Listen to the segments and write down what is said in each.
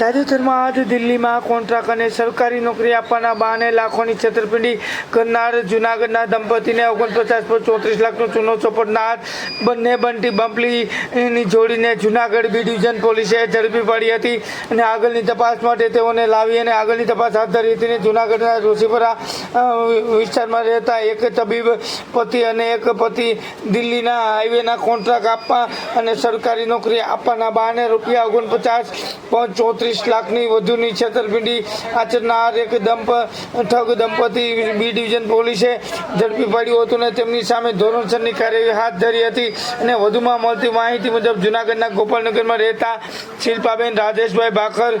તાજેતરમાં આજ દિલ્હીમાં કોન્ટ્રાક્ટ અને સરકારી નોકરી આપવાના બહાને લાખોની છેતરપિંડી કરનાર જૂનાગઢના દંપતીને ઓગણપચાસ પર ચોત્રીસ લાખનો ચૂનો ચોપડનાર બંને બંટી બંપલીની જોડીને જૂનાગઢ બી ડિવિઝન પોલીસે ઝડપી પાડી હતી અને આગળની તપાસ માટે તેઓને લાવી અને આગળની તપાસ હાથ ધરી હતી અને જૂનાગઢના જોશીપુરા વિસ્તારમાં રહેતા એક તબીબ પતિ અને એક પતિ દિલ્હીના હાઈવેના કોન્ટ્રાક્ટ આપવા અને સરકારી નોકરી આપવાના બહાને રૂપિયા ઓગણપચાસ પોઈન્ટ ચોત્રીસ લાખની વધુની છેતરપિંડી આચરનાર એક દંપ, ઠગ દંપતી બી ડિવિઝન પોલીસે ઝડપી પાડ્યું હતું અને તેમની સામે ધોરણસરની કાર્યવાહી હાથ ધરી હતી અને વધુમાં મળતી માહિતી મુજબ જૂનાગઢના ગોપાલનગરમાં રહેતા શિલ્પાબેન રાજેશભાઈ ભાખર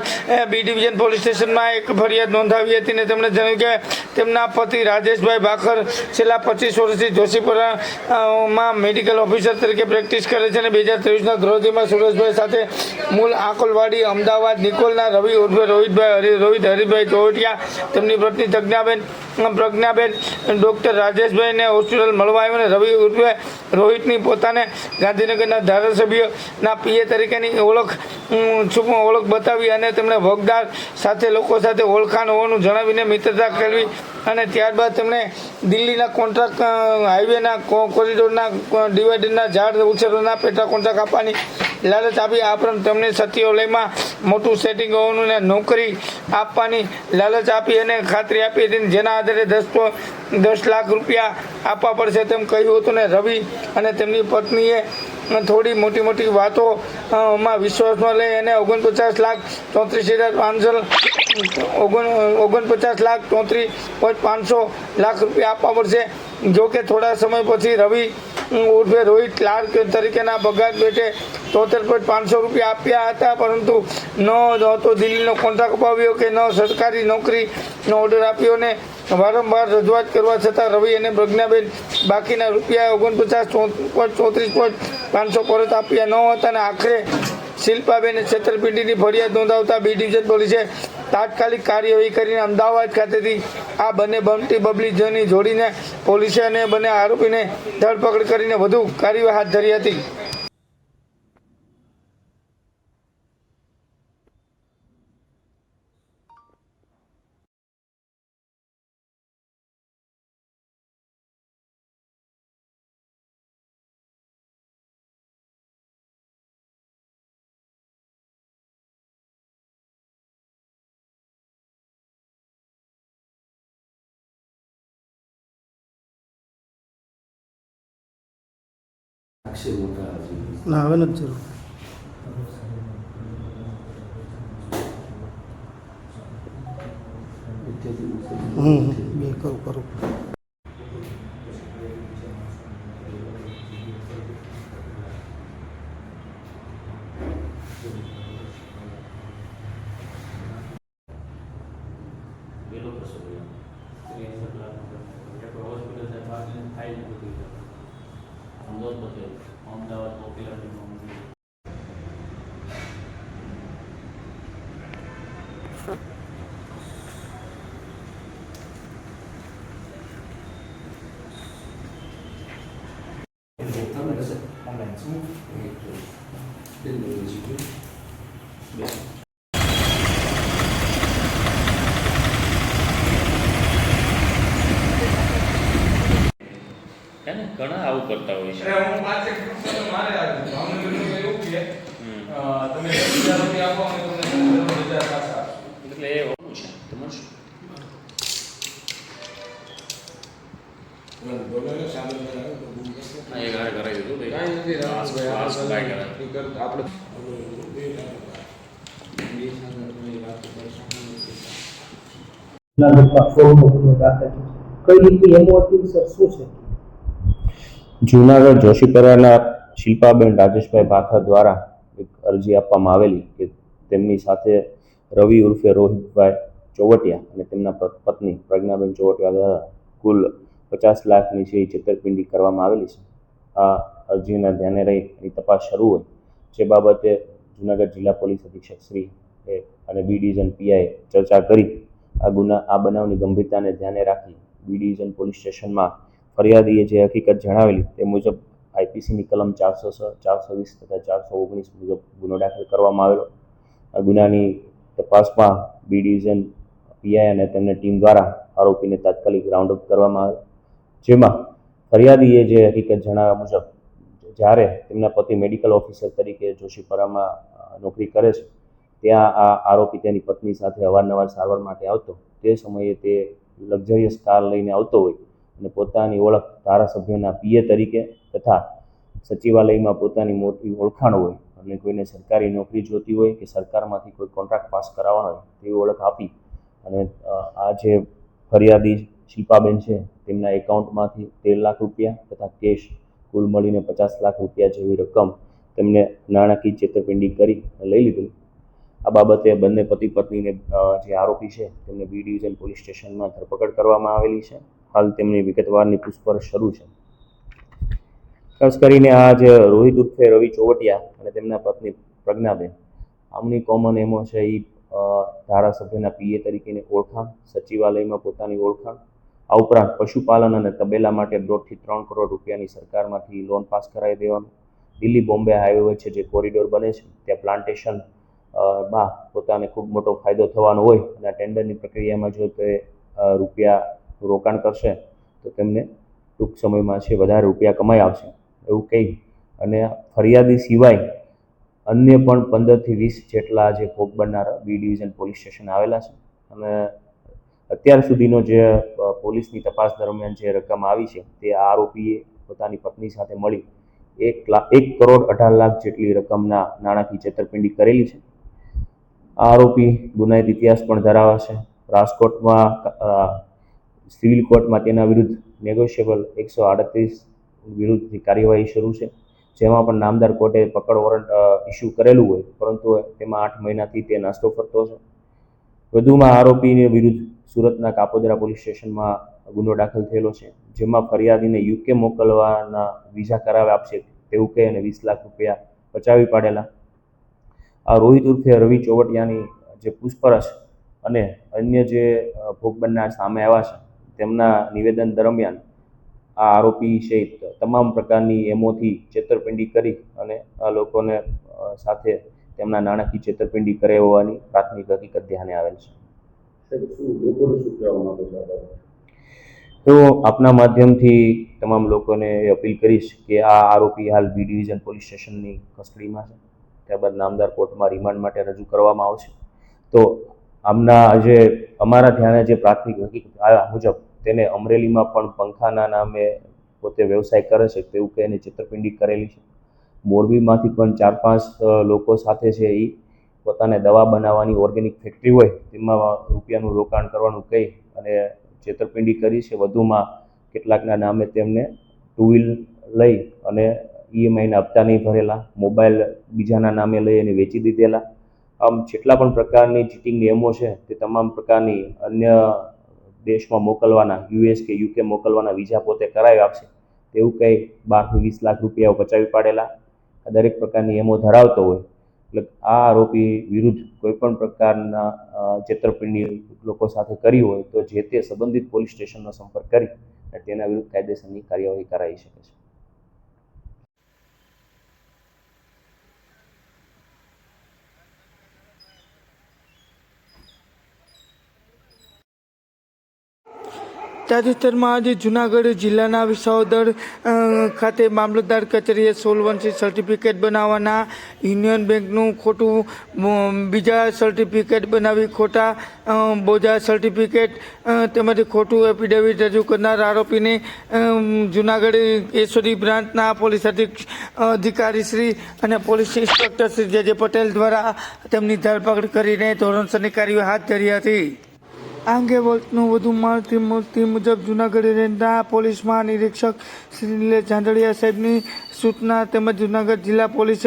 બી ડિવિઝન પોલીસ સ્ટેશનમાં એક ફરિયાદ નોંધાવી હતી અને તેમણે જણાવ્યું કે તેમના પતિ રાજેશભાઈ ભાખર છેલ્લા પચીસ વર્ષથી જોશીપુરામાં મેડિકલ ઓફિસર તરીકે પ્રેક્ટિસ કરે છે અને બે હજાર ત્રેવીસના ધ્રોજીમાં સુરેશભાઈ સાથે મૂળ આકોલવાડી અમદાવાદ નિકોલના રવિ ઉર્ફે રોહિતભાઈ હરિ રોહિત હરિભાઈ ચોવટિયા તેમની પત્ની પ્રજ્ઞાબેન પ્રજ્ઞાબેન ડૉક્ટર રાજેશભાઈને હોસ્પિટલ મળવા આવ્યો અને રવિ ઉર્વે રોહિતની પોતાને ગાંધીનગરના ધારાસભ્યના પીએ તરીકેની ઓળખ અમ, ઓળખ બતાવી અને તેમણે વગદાર સાથે લોકો સાથે ઓળખાણ હોવાનું જણાવીને મિત્રતા કરવી અને ત્યારબાદ તેમણે દિલ્હીના કોન્ટ્રાક્ટ હાઈવેના કોરિડોરના ડિવાઇડરના ઝાડ ઉછેરોના પેટા કોન્ટ્રાક્ટ આપવાની લાલચ આપી. આ ઉપરાંત તેમને સત્યોલયમાં મોટું સેટિંગ હોવાનું ને નોકરી આપવાની લાલચ આપી અને ખાતરી આપી હતી. જેના આધારે દસ દસ લાખ રૂપિયા આપવા પડશે તેમ કહ્યું હતું ને રવિ અને તેમની પત્નીએ થોડી મોટી મોટી વાતો માં વિશ્વાસમાં લઈ અને ઓગણપચાસ લાખ ચોત્રીસ હજાર પાંચસો, ઓગણ, ઓગણપચાસ લાખ ચોત્રીસ પોઈન્ટ પાંચસો લાખ રૂપિયા આપવા પડશે. જો કે થોડા સમય પછી રવિ ઉર્ફે રોહિત ક્લાર્ક તરીકેના બગાડ પેટે તોતેર પોઈન્ટ પાંચસો રૂપિયા આપ્યા હતા, પરંતુ ન તો દિલ્હીનો કોન્ટ્રાક્ટ અપાવ્યો કે ન સરકારી નોકરીનો ઓર્ડર આપ્યો ને વારંવાર રજૂઆત કરવા છતાં રવિ અને પ્રજ્ઞાબેન બાકીના રૂપિયા ઓગણપચાસ પોઈન્ટ ચોત્રીસ પોઈન્ટ પાંચસો પરત આપ્યા ન હતા અને આખરે શિલ્પાબેને છેતરપિંડીની ફરિયાદ નોંધાવતા બી ડિવિઝન પોલીસે તાત્કાલિક કાર્યવાહી કરીને અમદાવાદ ખાતેથી આ બંને બમટી બબલી જની જોડીને પોલીસે અને બંને આરોપીને ધરપકડ કરીને વધુ કાર્યવાહી હાથ ધરી હતી. અક્ષય મોટા હજી ના હવે નથી જરૂર હમ હમ, બે કરું કરું પેલો પ્રસંગ ત્રેસઠ લાખ એક હોસ્પિટલ સાહેબ બાકી ફાઇલ બધી અમદાવાદ પટેલ અમદાવાદ પોપ્યુલર હે ને ઘણા આવું કરતા હોય છે. હું પાંચેક પ્રશ્ન મારે આ ભાવનગરનું એવું કે તમે હજાર રૂપિયા આપો અમે તમને હજાર પાછા એટલે એ હોવું છે તમારે જૂનાગઢ જોશીપરાના શિલ્પાબેન રાજેશભાઈ ભાખર દ્વારા એક અરજી આપવામાં આવેલી કે તેમની સાથે રવિ ઉર્ફે રોહિતભાઈ ચોવટિયા અને તેમના પત્ની પ્રજ્ઞાબેન ચોવટિયા દ્વારા કુલ પચાસ લાખની જે છેતરપિંડી કરવામાં આવેલી છે, આ અરજીના ધ્યાને રહી એની તપાસ શરૂ હોય. જે બાબતે જૂનાગઢ જિલ્લા પોલીસ અધિક્ષક શ્રી એ અને બી ડિવિઝન પીઆઈ ચર્ચા કરી. આ ગુના, આ બનાવની ગંભીરતાને ધ્યાને રાખી બી ડિવિઝન પોલીસ સ્ટેશનમાં ફરિયાદીએ જે હકીકત જણાવેલી તે મુજબ આઈપીસીની કલમ ચારસો છ, ચારસો વીસ તથા ચારસો ઓગણીસ મુજબ ગુનો દાખલ કરવામાં આવેલો. આ ગુનાની તપાસમાં બી ડિવિઝન પીઆઈ અને તેમની ટીમ દ્વારા આરોપીને તાત્કાલિક રાઉન્ડ અપ કરવામાં આવે જેમાં ફરિયાદીએ જે હકીકત જણાવ્યા મુજબ જ્યારે તેમના પતિ મેડિકલ ઓફિસર તરીકે જોશીપરામાં નોકરી કરે છે, ત્યાં આ આરોપી તેની પત્ની સાથે અવારનવાર સારવાર માટે આવતો, તે સમયે તે લક્ઝરિયસ કાર લઈને આવતો હોય અને પોતાની ઓળખ ધારાસભ્યના પીએ તરીકે તથા સચિવાલયમાં પોતાની મોટી ઓળખાણ હોય અને કોઈને સરકારી નોકરી જોતી હોય કે સરકારમાંથી કોઈ કોન્ટ્રાક્ટ પાસ કરાવવાનો હોય તેવી ઓળખ આપી અને આ જે ફરિયાદી શિલ્પાબેન છે, તેમના એકાઉન્ટમાંથી તેર લાખ રૂપિયા તથા કેશ કુલ મળીને પચાસ લાખ રૂપિયા જેવી રકમ તેમને નાણાકીય છેતરપિંડી કરી લઈ લીધેલી આ બાબતે બંને પતિ પત્નીને જે આરોપી છે, તેમને બી ડિવિઝન પોલીસ સ્ટેશનમાં ધરપકડ કરવામાં આવેલી છે. હાલ તેમની વિગતવારની પૂછપરછ શરૂ છે. ખાસ કરીને આ જે રોહિત ઉર્ફે રવિ ચોવટિયા અને તેમના પત્ની પ્રજ્ઞાબેન. આમની કોમન એમો છે એ ધારાસભ્યના પીએ તરીકેની ઓળખાણ, સચિવાલયમાં પોતાની ઓળખાણ આ ઉપરાંત પશુપાલન અને તબેલા માટે દોઢથી ત્રણ કરોડ રૂપિયાની સરકારમાંથી લોન પાસ કરાવી દેવાનું. દિલ્હી, બોમ્બે હાઈવે વચ્ચે જે કોરિડોર બને છે, ત્યાં પ્લાન્ટેશનમાં પોતાને ખૂબ મોટો ફાયદો થવાનો હોય અને આ ટેન્ડરની પ્રક્રિયામાં જો તે રૂપિયા રોકાણ કરશે, તો તેમને ટૂંક સમયમાં છે વધારે રૂપિયા કમાઈ આવશે. એવું કહી અને ફરિયાદી સિવાય અન્ય પણ પંદરથી વીસ જેટલા જે ભોગ બનનારા બી ડિવિઝન પોલીસ સ્ટેશન આવેલા છે. અને અત્યાર સુધીનો જે પોલીસની તપાસ દરમિયાન જે રકમ આવી છે, તે આ આરોપીએ પોતાની પત્ની સાથે મળી એક લાખ એક કરોડ અઢાર લાખ જેટલી રકમના નાણાકીય છેતરપિંડી કરેલી છે. આ આરોપી ગુનાહિત ઇતિહાસ પણ ધરાવે છે. રાજકોટમાં સિવિલ કોર્ટમાં તેના વિરુદ્ધ નેગોશિયેબલ એકસો આડત્રીસ વિરુદ્ધની કાર્યવાહી શરૂ છે. જેમાં પણ નામદાર કોર્ટે પકડ વોરંટ ઇસ્યુ કરેલું હોય, પરંતુ તેમાં આઠ મહિનાથી તે નાસ્તો ફરતો છે. વધુમાં આરોપીની વિરુદ્ધ સુરતના કાપોદરા પોલીસ સ્ટેશનમાં ગુનો દાખલ થયેલો છે. જેમાં ફરિયાદીને યુકે મોકલવાના વિઝા કરાવે આપશે તેવું કહે અને વીસ લાખ રૂપિયા બચાવી પાડેલા. આ રોહિત ઉર્ફે રવિ ચોવટિયાની જે પૂછપરછ અને અન્ય જે ભોગ બનનાર સામે આવ્યા છે, તેમના નિવેદન દરમિયાન આ આરોપી સહિત તમામ પ્રકારની એમોથી છેતરપિંડી કરી અને આ લોકોને સાથે તેમના નાણાકીય છેતરપિંડી કરે હોવાની પ્રાથમિક હકીકત ધ્યાને આવેલ છે? તો આપના માધ્યમથી તમામ લોકોને અપીલ કરીશ કે આ આરોપી હાલ બી ડિવિઝન પોલીસ સ્ટેશનની કસ્ટડીમાં છે. ત્યારબાદ નામદાર કોર્ટમાં રિમાન્ડ માટે રજૂ કરવામાં આવશે. તો આમના જે અમારા ધ્યાને જે પ્રાથમિક હકીકત આવ્યા મુજબ તેને અમરેલીમાં પણ પંખાના નામે પોતે વ્યવસાય કરે છે તેવું કહીને છેતરપિંડી કરેલી છે. મોરબીમાંથી પણ ચાર પાંચ લોકો સાથે છે એ પોતાને દવા બનાવવાની ઓર્ગેનિક ફેક્ટરી હોય, તેમાં રૂપિયાનું રોકાણ કરવાનું કહી અને છેતરપિંડી કરી છે. વધુમાં કેટલાકના નામે તેમને ટુ વ્હીલ લઈ અને ઈએમઆઈના હપ્તા નહીં ભરેલા મોબાઈલ બીજાના નામે લઈ અને વેચી દીધેલા. આમ જેટલા પણ પ્રકારની ચીટિંગ એમો છે, તે તમામ પ્રકારની અન્ય દેશમાં મોકલવાના યુએસ કે યુકે મોકલવાના વિઝા પોતે કરાવી આપશે. તેવું કંઈ બારથી વીસ લાખ રૂપિયા બચાવી પાડેલા. આ દરેક પ્રકારની એમો ધરાવતો હોય, એટલે આ આરોપી વિરુદ્ધ કોઈપણ પ્રકારના છેતરપિંડી લોકો સાથે કરી હોય તો જે તે સંબંધિત પોલીસ સ્ટેશનનો સંપર્ક કરી તેના વિરુદ્ધ કાયદેસરની કાર્યવાહી કરાવી શકે છે. તાજેતરમાં આજે જુનાગઢ જિલ્લાના વિસાવદર ખાતે મામલતદાર કચેરીએ સોલવન્સી સર્ટિફિકેટ બનાવવાના યુનિયન બેંકનું ખોટું બીજા સર્ટિફિકેટ બનાવી ખોટા બોજા સર્ટિફિકેટ તેમજ ખોટું એફિડેવિટ રજૂ કરનાર આરોપીને જુનાગઢ એસઓડી બ્રાન્ચના પોલીસ અધિકારી શ્રી અને પોલીસ ઇન્સ્પેક્ટર શ્રી જે પટેલ દ્વારા તેમની ધરપકડ કરીને ધોરણસરની કાર્યવાહી હાથ ધરી હતી. આ અંગે વર્તનું વધુ માહિતી મળતી મુજબ જૂનાગઢ રેન્જના પોલીસ મહાનિરીક્ષક શ્રી નિલેશ ઝાંઝડિયા સાહેબની સૂચના તેમજ જૂનાગઢ જિલ્લા પોલીસ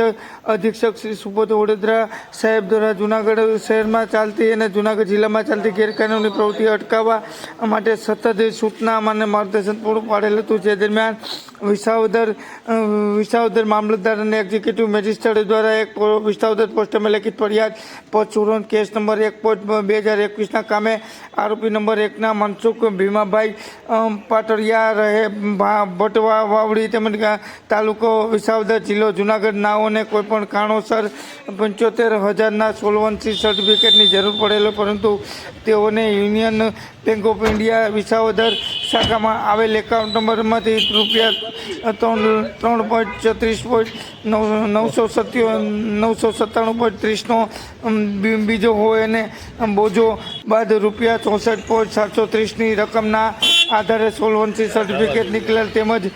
અધિક્ષક શ્રી સુબોધ વડોદરા સાહેબ દ્વારા જૂનાગઢ શહેરમાં ચાલતી અને જૂનાગઢ જિલ્લામાં ચાલતી ગેરકાનૂની પ્રવૃત્તિ અટકાવવા માટે સતત સૂચના અને માર્ગદર્શન પૂરું પાડેલ હતું. જે દરમિયાન વિસાવદર વિસાવદર મામલતદાર અને એક્ઝિક્યુટિવ મેજિસ્ટ્રેટ દ્વારા એક વિસાવદર પોસ્ટમાં લેખિત ફરિયાદ પોસ્ટ સુરત કેસ નંબર એક પોઈન્ટ બે હજાર એકવીસના કામે આરોપી નંબર એકના મનસુખ ભીમાભાઈ પાટરિયા રહે ભટવા વાવડી તેમજ તાલુકો તાલુકો વિસાવદર જિલ્લો જુનાગઢ નાઓને કોઈપણ કારણોસર પંચોતેર હજારના સોલવન્સી સર્ટિફિકેટની જરૂર પડેલો, પરંતુ તેઓને union bank of India Visavadar શાખામાં આવેલ એકાઉન્ટ નંબરમાંથી રૂપિયા ત્રણ ત્રણ પોઈન્ટ ચોત્રીસ પોઈન્ટ નવ, નવસો સત્યો, નવસો સત્તાણું પોઈન્ટ ત્રીસનો બીજો હોય અને બોજો બાદ રૂપિયા ચોસઠ પોઈન્ટ સાતસો ત્રીસની રકમના આધારે સોલવન્સી સર્ટિફિકેટ નીકળેલ તેમજ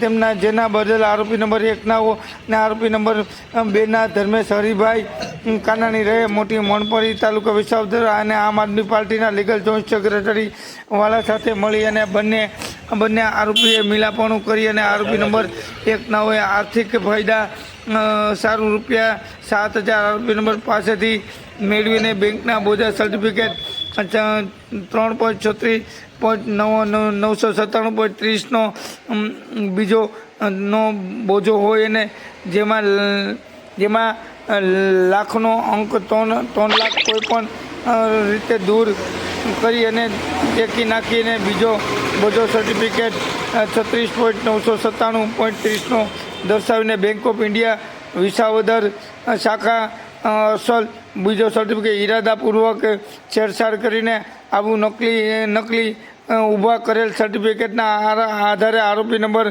તેમના જેના બદલ આરોપી નંબર એકના અને આરોપી નંબર બેના ધર્મેશ હરિભાઈ કાનાણી રહે મોટી મણપરી તાલુકા વિસાવદર અને આમ આદમી પાર્ટીના લીગલ જોઈન્ટ સેક્રેટરી વાળા સાથે મળી અને બંને બંને આરોપીએ મિલાપણું કરી અને આરોપી નંબર એક નવે આર્થિક ફાયદા સારું રૂપિયા સાત હજાર આરોપી નંબર પાસેથી મેળવીને બેંકના બોજા સર્ટિફિકેટ ત્રણ પોઈન્ટ છત્રીસ પોઈન્ટ નવ, નવ- નવસો સત્તાણું પોઈન્ટ ત્રીસનો બીજો નો બોજો હોય અને જેમાં જેમાં લાખનો અંક ત્રણ ત્રણ લાખ કોઈ પણ રીતે દૂર કરી અને ટેકી નાખીને બીજો બધો સર્ટિફિકેટ છત્રીસ પોઈન્ટ નવસો સત્તાણું પોઈન્ટ ત્રીસનો દર્શાવીને બેંક ઓફ ઇન્ડિયા વિસાવદર શાખા અસલ, બીજો સર્ટિફિકેટ ઈરાદાપૂર્વક છેડછાડ કરીને આવું નકલી નકલી ઊભા કરેલ સર્ટિફિકેટના આધારે આરોપી નંબર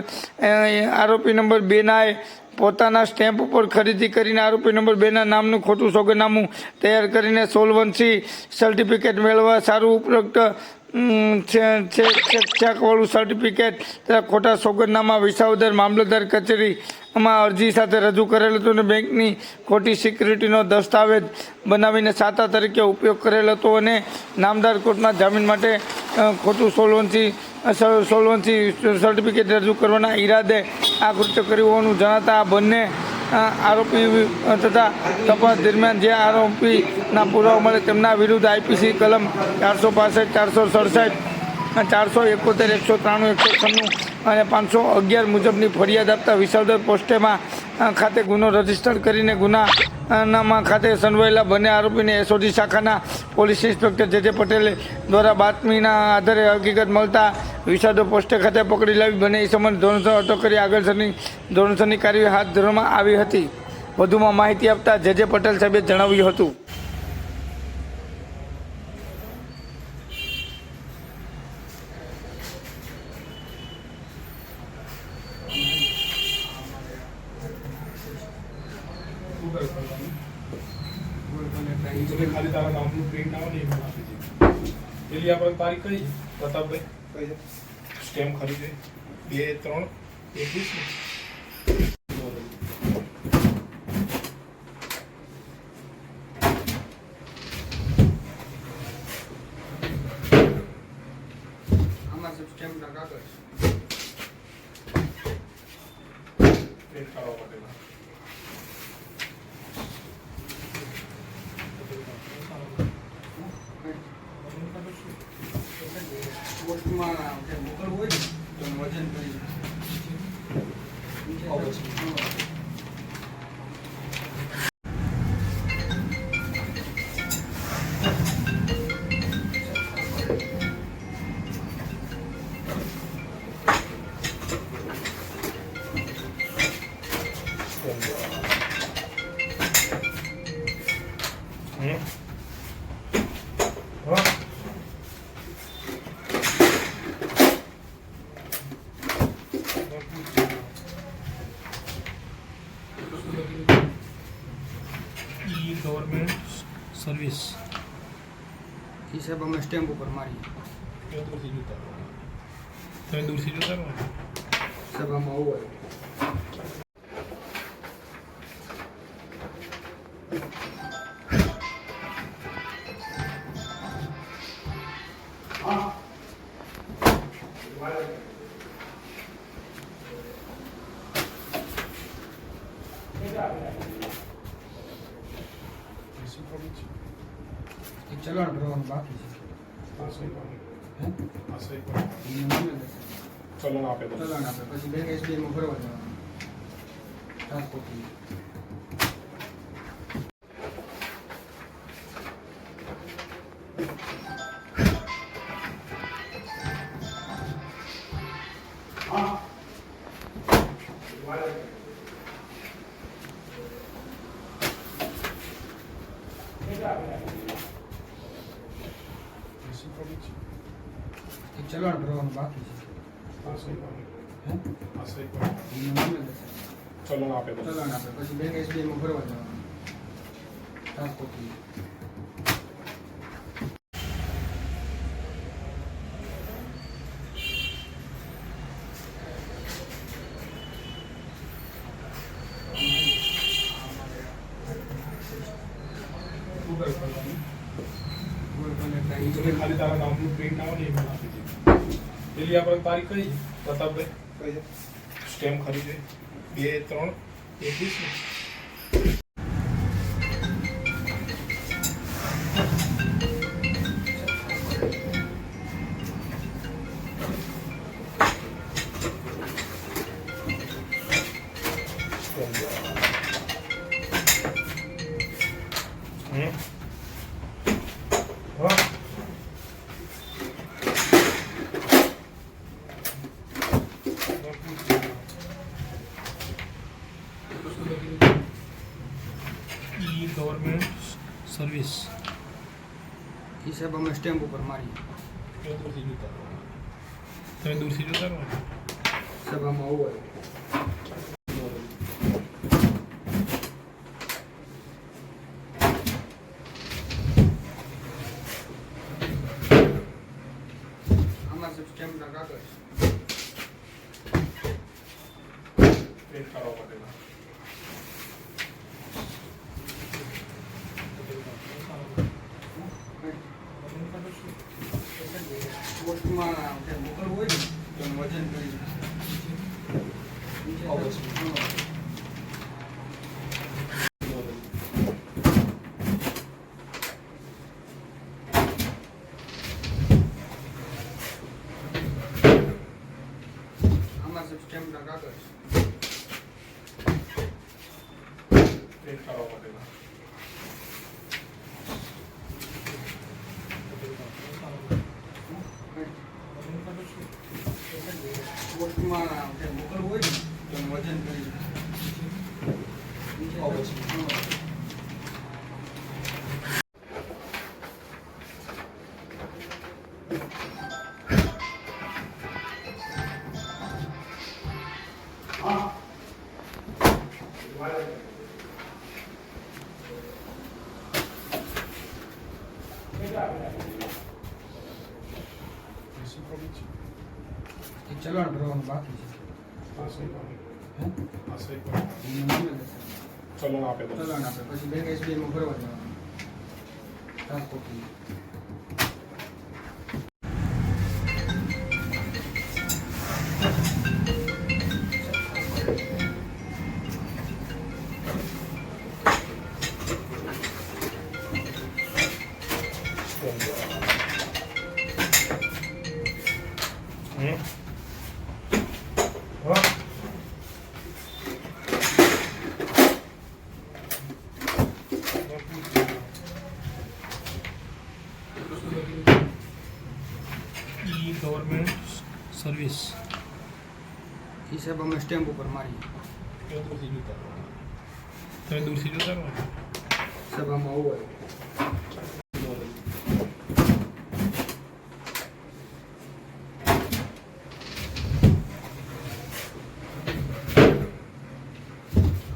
આરોપી નંબર બેનાએ પોતાના સ્ટેમ્પ ઉપર ખરીદી કરીને આરોપી નંબર બેના નામનું ખોટું સોગનામું તૈયાર કરીને સોલવન્સી સર્ટિફિકેટ મેળવવા સારું છે- ચેકવાળું સર્ટિફિકેટ તથા ખોટા સોગંદનામા, વિસાવદર મામલતદાર કચેરીમાં અરજી સાથે રજૂ કરેલ હતું અને બેંકની ખોટી સિક્યુરિટીનો દસ્તાવેજ બનાવીને સાતા તરીકે ઉપયોગ કરેલ હતો અને નામદાર કોર્ટના જામીન માટે ખોટું સોલવન્સી સોલવન્સી સર્ટિફિકેટ રજૂ કરવાના ઈરાદે આ કૃત્ય કર્યું હોવાનું જણાતા આ બંને આરોપી તથા તપાસ દરમિયાન જે આરોપીના પુરાવા મળે તેમના વિરુદ્ધ આઈપીસી કલમ ચારસો પાસઠ, ચારસો સડસઠ ચારસો એકોતેર, એકસો ત્રાણું, એકસો છન્નું અને પાંચસો અગિયાર મુજબની ફરિયાદ આપતા વિસાવદર પોસ્ટેમાં ખાતે ગુનો રજિસ્ટર કરીને ગુનામાં ખાતે સંડવાયેલા બંને આરોપીને એસઓજી શાખાના પોલીસ ઇન્સ્પેક્ટર જે જે પટેલે દ્વારા બાતમીના આધારે હકીકત મળતા વિસાવદર પોસ્ટે ખાતે પકડી લાવી બંને સંબંધ ધોરણસર અટક કરી આગળસરની ધોરણસરની કાર્યવાહી હાથ ધરવામાં આવી હતી. વધુમાં માહિતી આપતા જે જે પટેલ સાહેબે જણાવ્યું હતું. ખાલી તારા નામનું પ્રિન્ટ આવે ને એ આપી દેજો પેલી આપણે તારીખ કઈ પ્રતાપભાઈ? સ્ટેમ્પ ખરીદે બે ત્રણ એકવીસ ને આમાં સબ સ્ટેમ્પના કાગળ હમ હા ઈ ગવર્મેન્ટ સર્વિસ એ સાહેબ અમે સ્ટેમ્પ ઉપર મારીએ એ દૂરથી જોતા રહો. તમે દૂરથી જોતા રહો ને સાહેબ આમાં આવું હોય ચલણ આપે ચલણ આપે પછી બેંક એસબીઆઈમાં ભરવા જવાનું ટ્રાન્સપોર્ટની પછી બેંક એસબીઆઈમાં ભરવા જવાનું. ટ્રાન્સપોર્ટ ખાલી તારા નામનું પ્રિન્ટ આવે ને એ મને આપી દે. પેલી આપણે તારીખ કઈ? પ્રતાપભાઈ? કઈ છે? સ્ટેમ્પ ખરીદે બે ત્રણ. એકવીસ ને ઈ ગવર્મેન્ટ સર્વિસ એ સાહેબ અમે સ્ટેમ્પ ઉપર મારીએ દૂરથી જોતા. તમે દૂરથી જોતા. સાહેબ આમાં હોય આમાં સાહેબ સ્ટેમ્પના કાગળ પ્રિન્ટ કરવા માટેના. પોસ્ટમાં જે મોકલવું હોય ને તો એનું વજન કરી આમાં સાહેબ સ્ટેમ્પના છે એક ચલણ ભરવાનું બાકી છે. કરો. ચલણ આપે ચલણ આપે. પછી બેંક એસબીઆઈમાં ભરવા જવાનું. ટ્રાન્સપોર્ટ સર્વિસ એ સાહેબ અમે સ્ટેમ્પ ઉપર મારીએ એ દૂરથી જોતા રહો. તમે દૂરથી જોતા રહો ને. સાહેબ આમાં હોય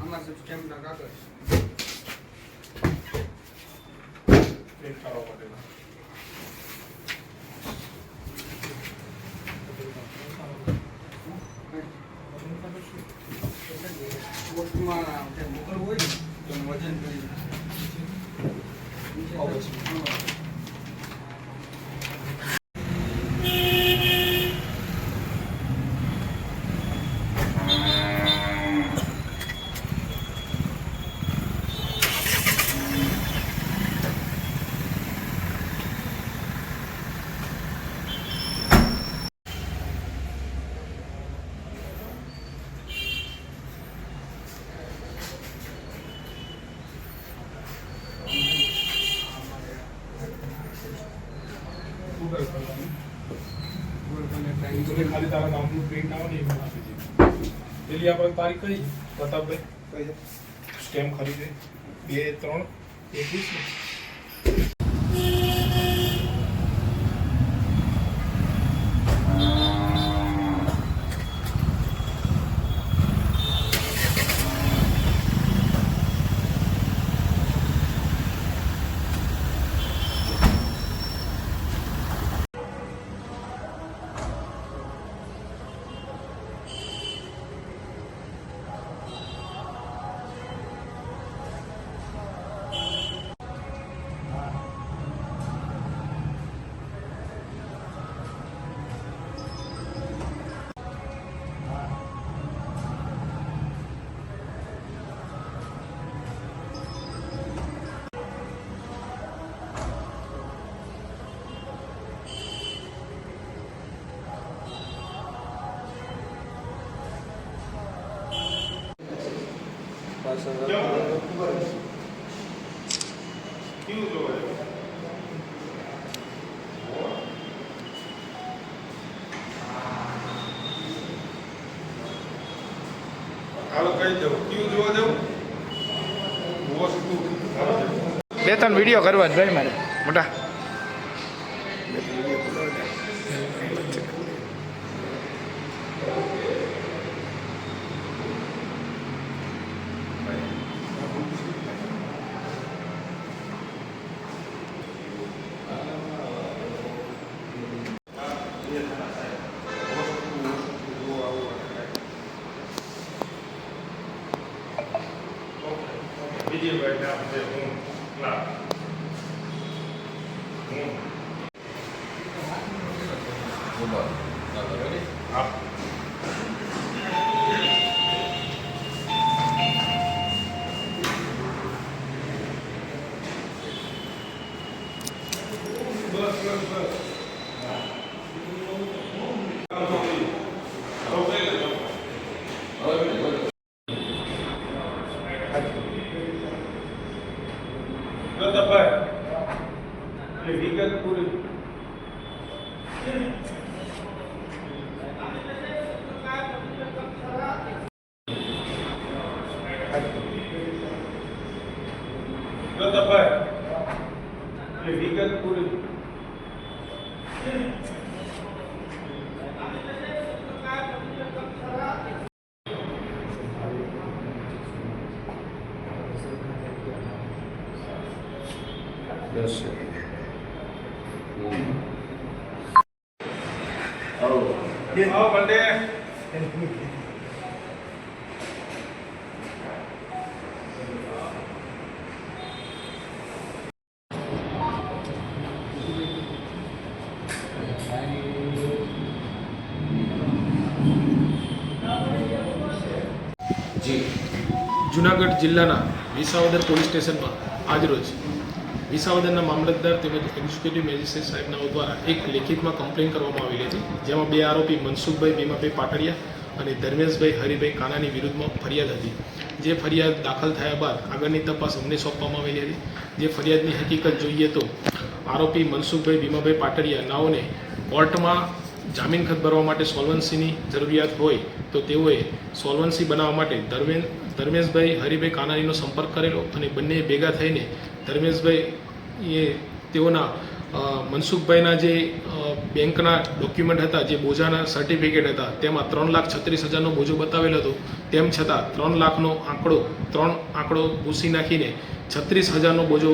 આમાં સાહેબ સ્ટેમ્પના કાગળ પ્રિન્ટ કરવા માટેના. પોસ્ટમાં જે મોકલવું હોય ને તો એનું વજન કરી Google કરવાનું. ગૂગલ પર એટલે એ તમે ખાલી તારા નામનું પ્રિન્ટ આવે ને એ મને આપી દે પેલી આપણે તારીખ છે? પ્રતાપભાઈ કઈ સ્ટેમ્પ ખરીદે. બે ત્રણ એકવીસ બે ત્રણ વીડિયો કરવા જ ભાઈ મારે. મોટા. હા બસ બસ બસ પ્રતાપભાઈ એ વિગત પૂરી પ્રતાપભાઈ એ વિગત પૂરી આવો બંને જુનાગઢ જિલ્લાના વિસાવદર પોલીસ સ્ટેશનમાં આજરોજ વિસાવદરના મામલતદાર તેમજ એક્ઝિક્યુટિવ મેજિસ્ટ્રેટ સાહેબના દ્વારા એક લેખિતમાં કમ્પ્લેન કરવામાં આવેલી હતી, જેમાં બે આરોપી મનસુખભાઈ ભીમાભાઈ પાટડિયા અને ધર્મેશભાઈ હરિભાઈ કાનાની વિરુદ્ધમાં ફરિયાદ હતી. જે ફરિયાદ દાખલ થયા બાદ આગળની તપાસ અમને સોંપવામાં આવેલી હતી. જે ફરિયાદની હકીકત જોઈએ તો આરોપી મનસુખભાઈ ભીમાભાઈ પાટડિયા નાઓને કોર્ટમાં જામીન ખત ભરવા માટે સોલ્વન્સીની જરૂરિયાત હોય તો તેઓએ સોલ્વન્સી બનાવવા માટે ધર્મેન ધર્મેશભાઈ હરિભાઈ કાનાણીનો સંપર્ક કરેલો અને બંને ભેગા થઈને ધર્મેશભાઈ એ તેઓના મનસુખભાઈના જે બેંકના ડોક્યુમેન્ટ હતા, જે બોજાના સર્ટિફિકેટ હતા, તેમાં ત્રણ લાખ છત્રીસ હજારનો બોજો બતાવેલો હતો. તેમ છતાં ત્રણ લાખનો આંકડો, ત્રણ આંકડો ભૂસી નાખીને છત્રીસ હજારનો બોજો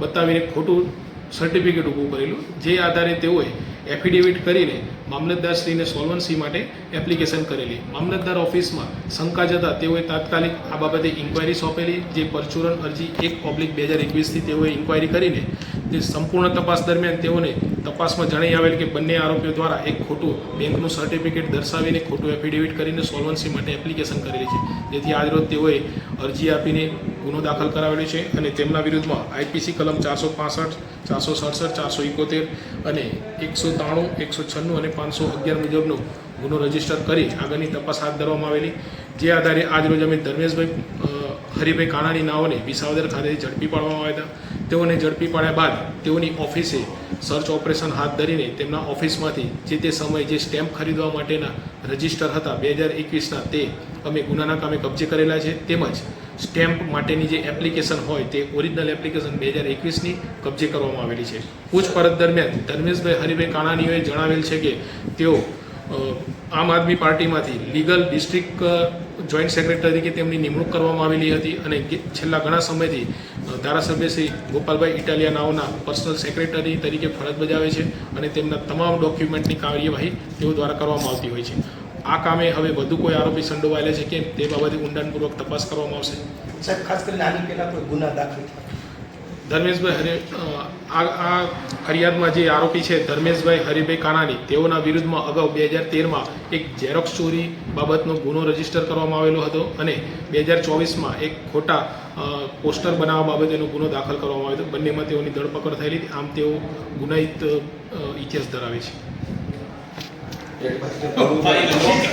બતાવીને ખોટું સર્ટિફિકેટ ઊભું કરેલું. જે આધારે તેઓએ એફિડેવિટ કરીને મામલતદારશ્રીને સોલ્વન્સી માટે એપ્લિકેશન કરેલી. મામલતદાર ઓફિસમાં શંકા જતાં તેઓએ તાત્કાલિક આ બાબતે ઇન્ક્વાયરી સોંપેલી, જે પરચુરણ અરજી એક ઓબ્લિક બે હજાર એકવીસથી તેઓએ ઇન્ક્વાયરી કરીને તે સંપૂર્ણ તપાસ દરમિયાન તેઓને તપાસમાં જણાઈ આવેલ કે બંને આરોપીઓ દ્વારા એક ખોટું બેંકનું સર્ટિફિકેટ દર્શાવીને ખોટું એફિડેવિટ કરીને સોલ્વન્સી માટે એપ્લિકેશન કરેલી છે. જેથી આજરોજ તેઓએ અરજી આપીને ગુનો દાખલ કરાવેલો છે અને તેમના વિરુદ્ધમાં આઈપીસી કલમ ચારસો પાસઠ, ચારસો સડસઠ, ચારસો એકોતેર અને એકસો ત્રાણું, એકસો છન્નું અને પાંચસો અગિયાર મુજબનો ગુનો રજિસ્ટર કરી આગળની તપાસ હાથ ધરવામાં આવેલી. જે આધારે આજરોજ અમે ધર્મેશભાઈ હરિભાઈ કાણાની નાઓને વિસાવદર ખાતે ઝડપી પાડવામાં આવ્યા હતા. તેઓને ઝડપી પાડ્યા બાદ તેઓની ઓફિસે સર્ચ ઓપરેશન હાથ ધરીને તેમના ઓફિસમાંથી જે તે સમયે જે સ્ટેમ્પ ખરીદવા માટેના રજિસ્ટર હતા, બે હજાર એકવીસના તે અમે ગુનાના કામે કબજે કરેલા છે. તેમજ સ્ટેમ્પ માટેની જે એપ્લિકેશન હોય તે ઓરિજિનલ એપ્લિકેશન બે હજાર એકવીસની કબજે કરવામાં આવેલી છે. પૂછપરછ દરમિયાન ધર્મેશભાઈ હરિભાઈ કાણાનીઓએ જણાવેલ છે કે તેઓ આમ આદમી પાર્ટીમાંથી લીગલ ડિસ્ટ્રિક્ટ જોઈન્ટ સેક્રેટરી તરીકે તેમની નિમણૂક કરવામાં આવેલી હતી અને છેલ્લા ઘણા સમયથી ધારાસભ્ય શ્રી ગોપાલભાઈ ઇટાલિયા નાઓના પર્સનલ સેક્રેટરી તરીકે ફરજ બજાવે છે અને તેમના તમામ ડોક્યુમેન્ટની કાર્યવાહી તેઓ દ્વારા કરવામાં આવતી હોય છે. આ કામે હવે વધુ કોઈ આરોપી સંડોવાયેલા છે કેમ તે બાબતે ઊંડાણપૂર્વક તપાસ કરવામાં આવશે? સાહેબ ખાસ કરીને આની પહેલા કોઈ ગુના દાખલ ધર્મેશભાઈ હરે આ આ ફરિયાદમાં જે આરોપી છે ધર્મેશભાઈ હરિભાઈ કાનાણી તેઓના વિરુદ્ધમાં અગાઉ બે હજાર તેરમાં એક ઝેરોક્સ ચોરી બાબતનો ગુનો રજિસ્ટર કરવામાં આવેલો હતો અને બે હજાર ચોવીસમાં એક ખોટા પોસ્ટર બનાવવા બાબતેનો ગુનો દાખલ કરવામાં આવ્યો હતો. બંનેમાં તેઓની ધરપકડ થયેલી આમ તેઓ ગુનાહિત ઇતિહાસ ધરાવે છે. બ્રેકફાસ્ટ